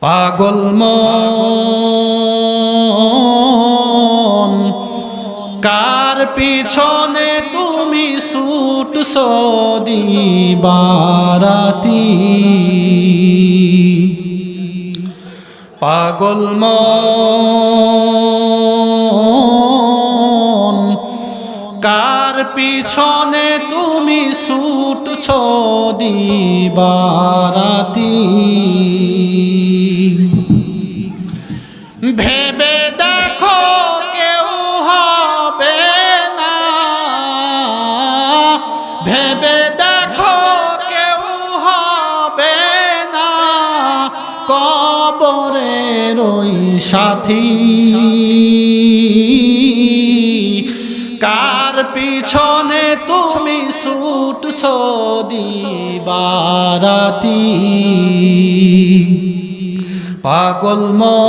পাগল মন। কার পিছনে তুমি সুট সদি বারাতি? পাগল মন। কার পিছনে তুমি সুট ছদি বারাতি? ভেবে দেখো কেউ হবে না। ভেবে দেখো কেউ হবে না। কবরের ওই সাথী। কার পিছনে তুমি ছুটছ দিবারাতি পাগল মন।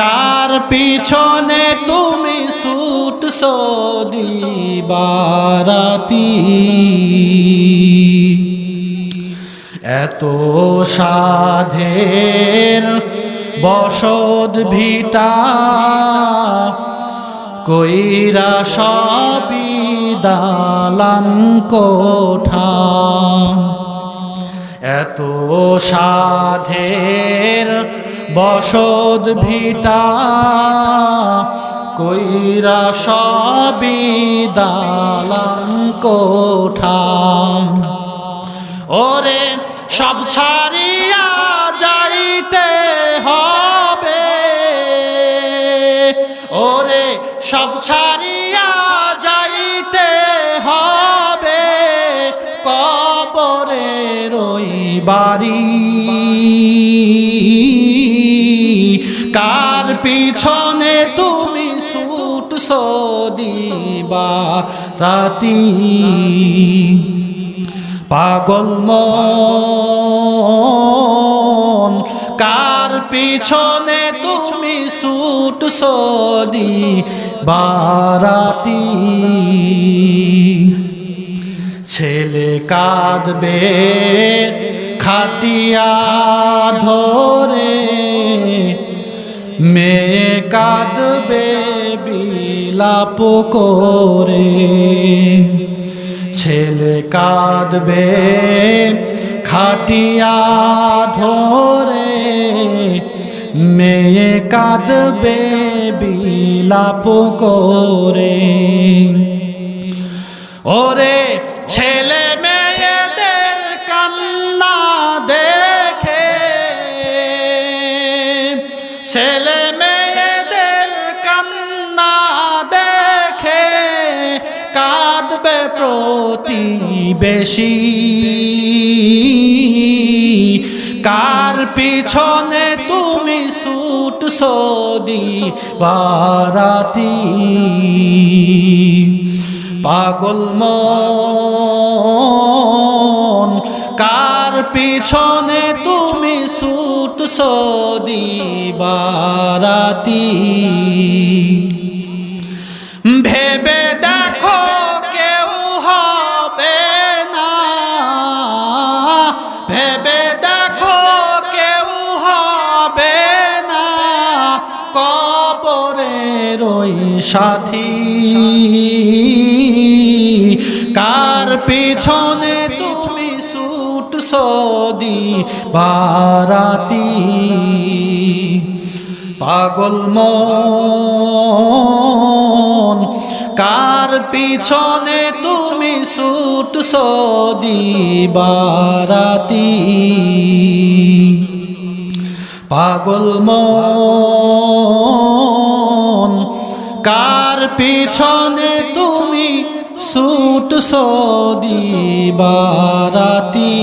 কার পিছনে তুমি ছুট দিবারাতি এত সাধের বসদ ভিটা কইরা সবি দালান কোঠা। এত সাধের বসদ ভিটা কইরা সবি দালান কোঠা। ওরে সব ছাড়িয়া যাইতে হবে। ওরে সব ছাড়িয়া বাড়ি। কার পিছনে তুমি সুট সদিবা রাতি? পাগল মন, কার পিছনে তুমি সুট সদি বারাতি ছেলে কাঁদবে খাটিয়া ধরে মেয়ে কাঁদবে বিলাপ করে। ছেলে কাঁদবে খাটিয়া ধরে মেয়ে কাঁদবে বিলাপ করে। ওরে ছেলে প্রতিবেশী কার পিছনে তুমি সুট সদি বারাতি? পাগল মন, কার পিছনে তুমি সুট সদি বারাতি? ভেবে ওই সাথী। কার পিছনে তুমি সুট সদি বারাতি? পাগল মন, কার পিছনে তুমি সুট সদি বারাতি? পাগল মন কার পিছনে তুমি সুট সদি বারাতি